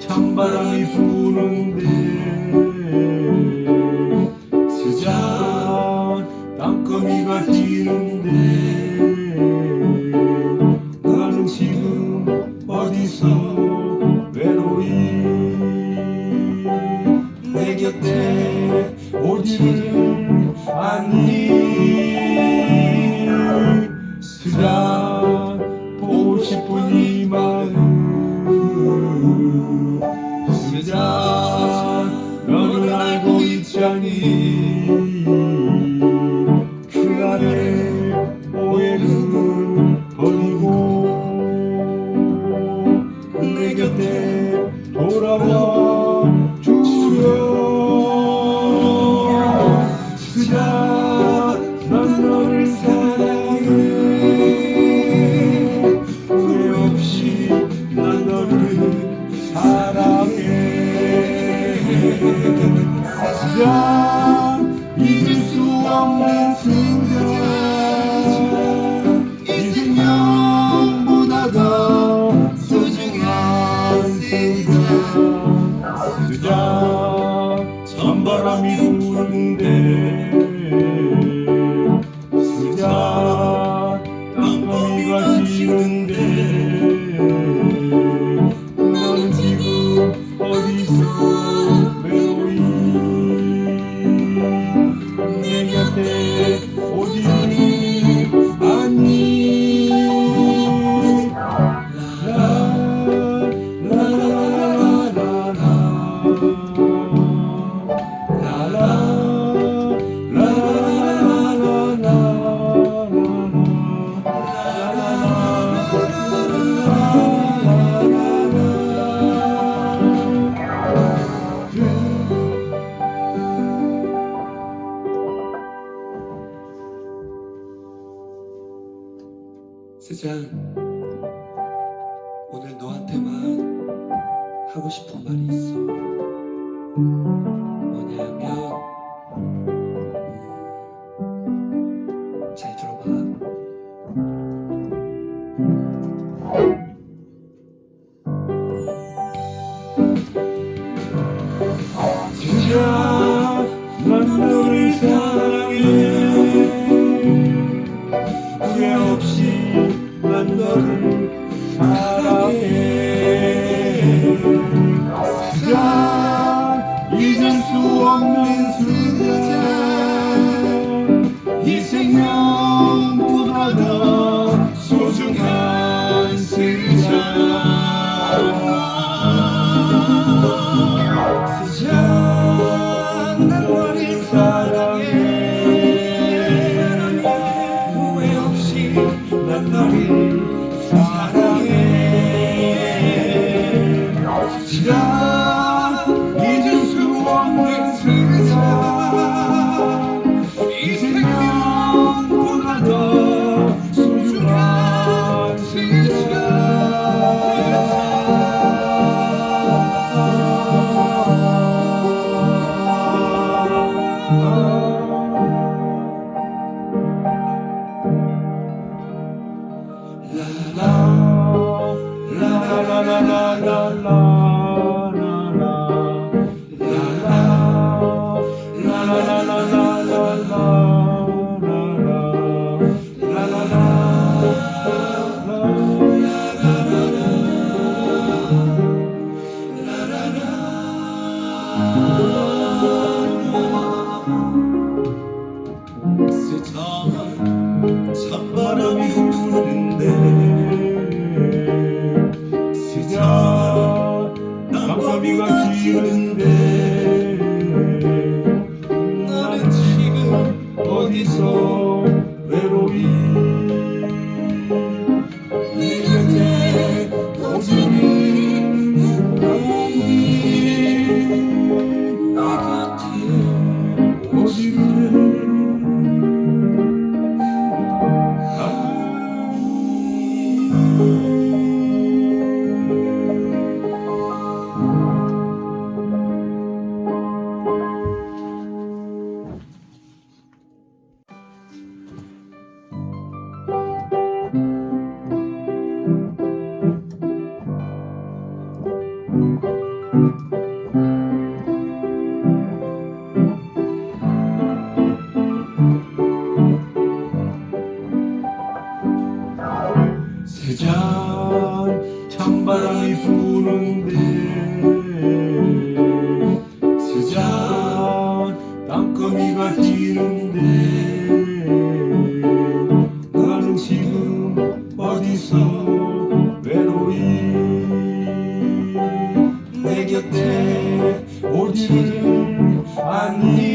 찬바람이 부는데 스잔 땅거미가 뛰는데 나는 지금 어디서 외로이? 내 곁에 오지를 않니? 스잔 보고 이 그 바람이 부는데 스잔 땅거미가 지는데 지금 어디서 외로이? 내 곁에 오지 싶은 말이 있어. 뭐냐면 음, 잘 들어봐. 진짜 난 너를 사랑해 후회 없이 난 너를 스잔 찬바람이 부는데 스잔 땅거미가 지는데 나는 지금 어디서 외로이? 내 곁에 오지를 않니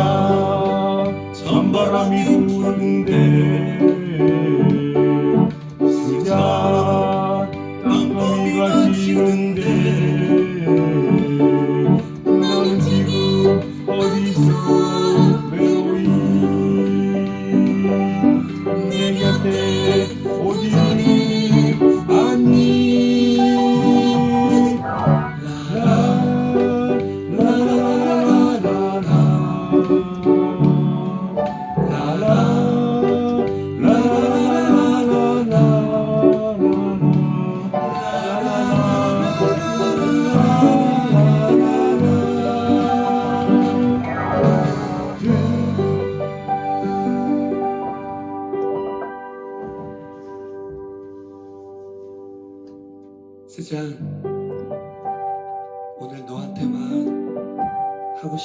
스잔 찬바람이 부는데 스잔 땅거미가 지는데 너는 지금 어디서 외로이? 내 곁에 오지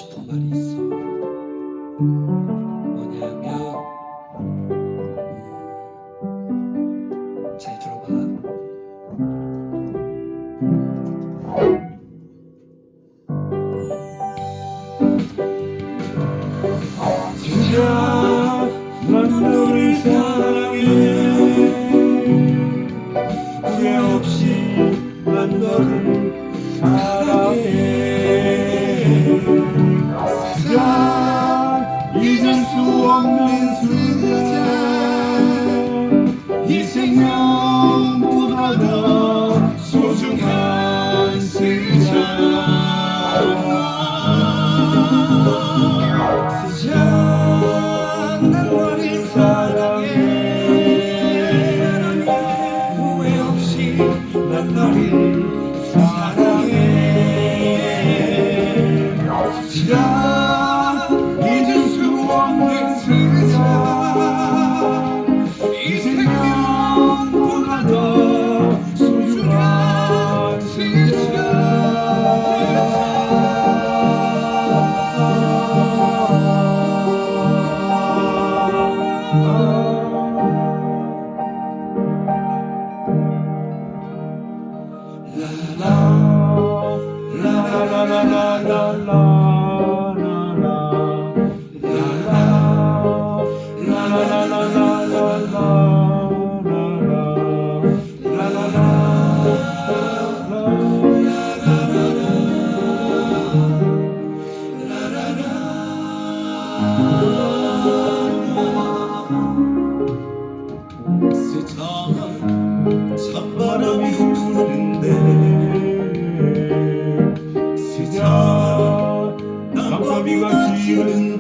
싶은 말이 있어? 뭐냐면 음, 잘 들어봐. 진짜 난 너를 사랑해 후회 없이 난 너를 사랑해 수없 you.